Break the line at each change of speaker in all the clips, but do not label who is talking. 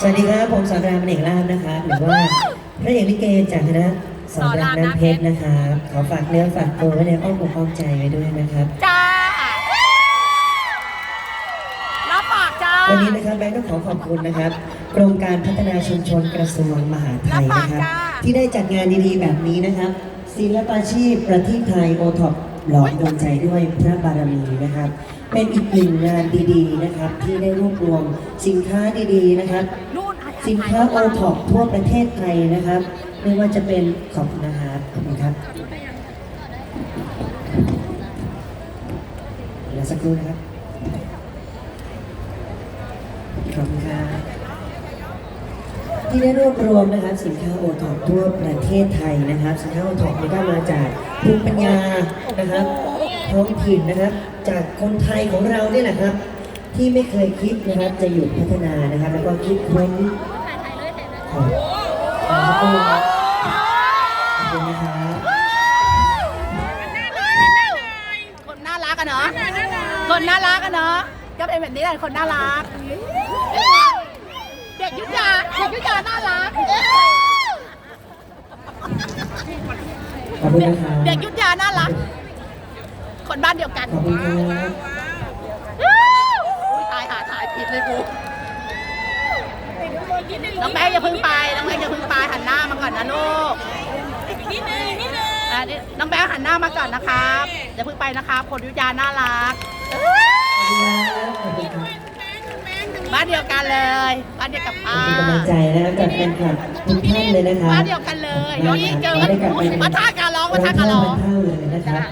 สวัสดีครับผมสอนรามเอกลาบนะครับหรือว่าพระเอกลิเกจากคณะสอนรามน้ำเพชรนะครับขอฝากเนื้อฝากตัวไว้ในอ้อมอกอ้อมใจไว้ด้วยนะครับ
จ้ารับปากจ้า
วันนี้นะครับแบงค์ต้องขอขอบคุณนะครับกรมการพัฒนาชุมชนกระทรวงมหาดไทยนะครับ ที่ได้จัดงานดีๆแบบนี้นะครับ ศิลปาชีพประเทศไทยโอท็อป หลอมดวงใจด้วยพระบารมีนะครับ เป็นอีกหนึ่งงานดีๆนะครับ ที่ได้รวบรวมสินค้าดีๆนะครับ สินค้าโอท็อปทั่วประเทศไทยนะครับ ไม่ว่าจะเป็นขอบคุณนะครับขอบคุณครับเดี๋ยวสักครู่นะครับขอบคุณครับ ที่ได้รวบรวมนะครับสินค้าโอท็อปทั่วประเทศไทยนะครับ สินค้าโอท็อปนี่ก็มาจากภูมิปัญญานะครับท้องถิ่นนะครับ จากคนไทยของเราเนี่ยแหละครับ ที่ไม่เคยคิดนะครับจะหยุดพัฒนานะครับ แล้วก็คิดค้นขอบคุณครับขอบคุณนะครับ
คนน่ารักอะเนาะคนน่ารักอะเนาะก็เป็นแบบนี้แหละคนน่ารัก ด็กยุทธยาเด็กยุทธยาน่ารัก
ขอบคุณนะครับ
เด็กยุทธยาน่ารัก คนบ้านเดียวกัน
ขอบคุณครับ
อุ๊ยตายหาถ่ายผิดเลยกูน้องแบงอย่าเพึ่งไปน้องแบงอย่าเพึ่งไปหันหน้ามาก่อนนะลูกนิดนึงนิดนึงอะนี่น้องแบงหันหน้ามาก่อนนะครับอย่าเพึ่งไปนะครับคนยุทธยาน่ารัก
ขอบคุณครับ
บ้านเดียวกันเลยบ้านเดียวกับ
ขอ
ป้า
บคุณกำลังใจนะครับจากแฟนคลับทุกท่านเลยนะครับ
บ้านเดียวกันเลยโดนยิ่งเจอกันมาท่าการร้องมาท่าการร้อง
เท่าเลยนะครับ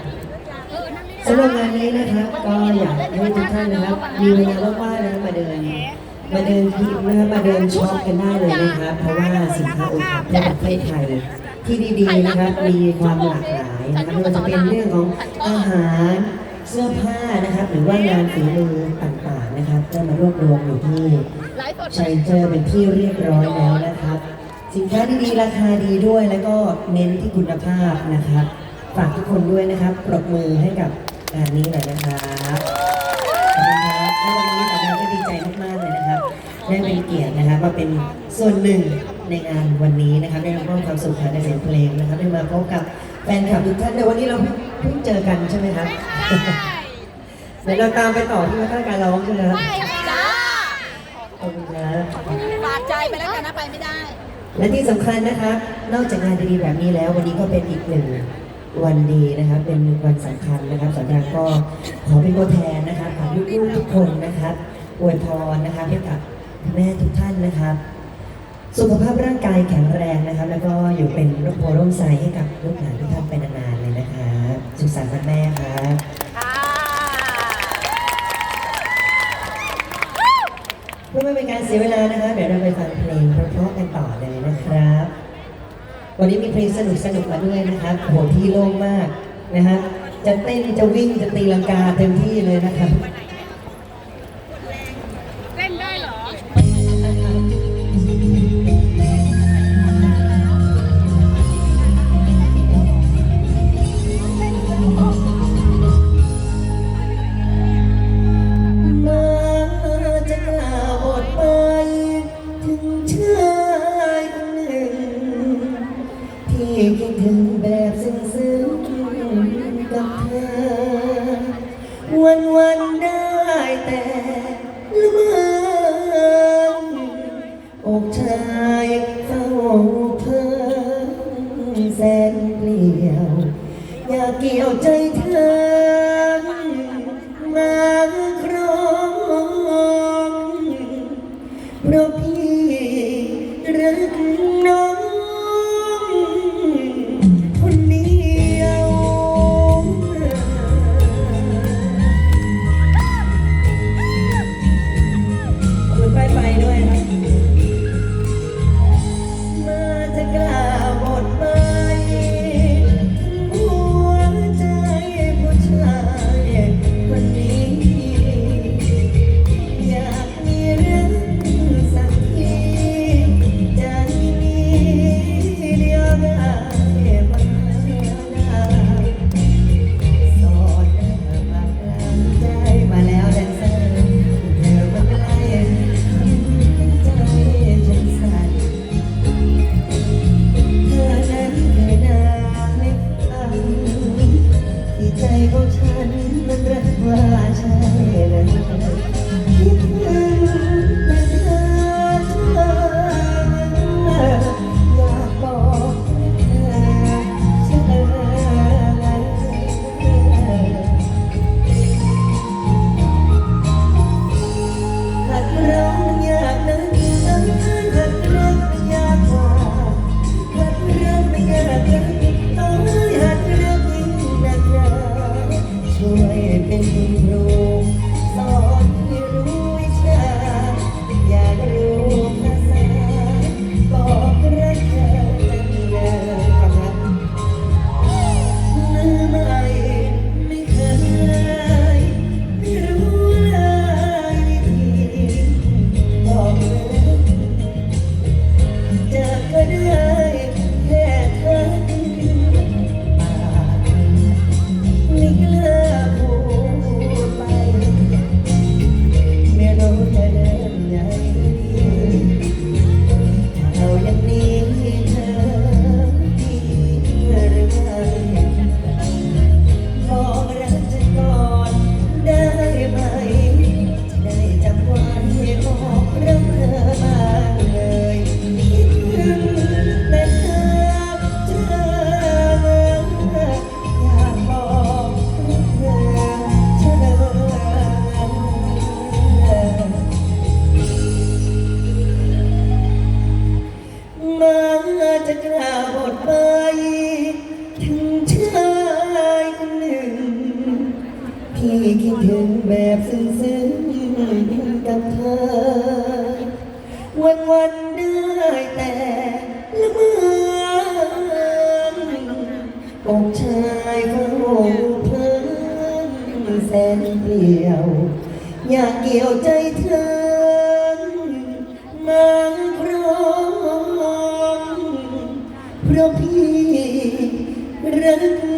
สำหรับงานนี้นะครับก็อยากให้ทุกท่านนะครับ มีเวลาว่างๆนะครับมาเดินมาเดินพิมพ์นะครับมาเดินช็อปกันได้เลยนะครับเพราะว่าสินค้าโอท็อปทั่วประเทศไทยที่ดีๆนะครับมีความหลากหลายนะครับไม่ว่าจะเป็นเรื่องของอาหาร เสื้อผ้านะครับหรือว่างานฝีมือต่างๆนะครับก็มารวบรวมอยู่ที่
ไลฟ์สด
ชัยเจอเป็นที่เรียบร้อยแล้วนะครับ สินค้าดีๆราคาดีด้วยแล้วก็เน้นที่คุณภาพนะครับ ฝากทุกคนด้วยนะครับปรบมือให้กับงานนี้หน่อยนะครับขอบคุณครับและวันนี้เราก็ดีใจมากๆเลยนะครับได้เป็นเกียรตินะครับว่าเป็นส่วนหนึ่งในงานวันนี้นะครับได้รับมอบความสุขทางเสียงเพลงนะครับได้มาพบกับแฟนคลับทุกท่านในวันนี้เราเพิ่งเพิ่งเจอกันใช่ไหมครับเดี๋ยวเราตามไปต่อที่วัฒนการร้องใช่ไหมครับ
จ้า
ขอบคุณครับ
ฝากใจไปแล้วกันนะไปไม่ได้
และที่สำคัญนะครับนอกจากงานดีๆแบบนี้แล้ว วันนี้ก็เป็นอีกหนึ่งวันดีนะครับ เป็นวันสำคัญนะครับสำหรับก็ขอเป็นตัวแทนนะครับของลูกๆทุกคนนะครับอวยพรนะครับให้กับแม่ทุกท่านนะครับสุขภาพร่างกายแข็งแรงนะครับแล้วก็อยู่เป็นร่มโพร่มไทรให้กับลูกหลานทุกท่าน สุขสันต์วันแม่ครับ
ค่ะ
เพื่อไม่เป็นการเสียเวลานะคะเดี๋ยวเราไปฟังเพลงเพราะๆกันต่อเลยนะครับ วันนี้มีเพลงสนุกสนุกๆมาด้วยนะครับโหที่โล่งมากนะฮะจะเต้นจะวิ่งจะตีลังกาเต็มที่เลยนะครับ ที่ คิดถึงแบบซึ้งๆกับเธอ วันวันได้แต่ละเมืองอกชายเขาเพิ่งแสนเดียว อยากเกี่ยวใจเธอนางร้องเพราะพี่รัก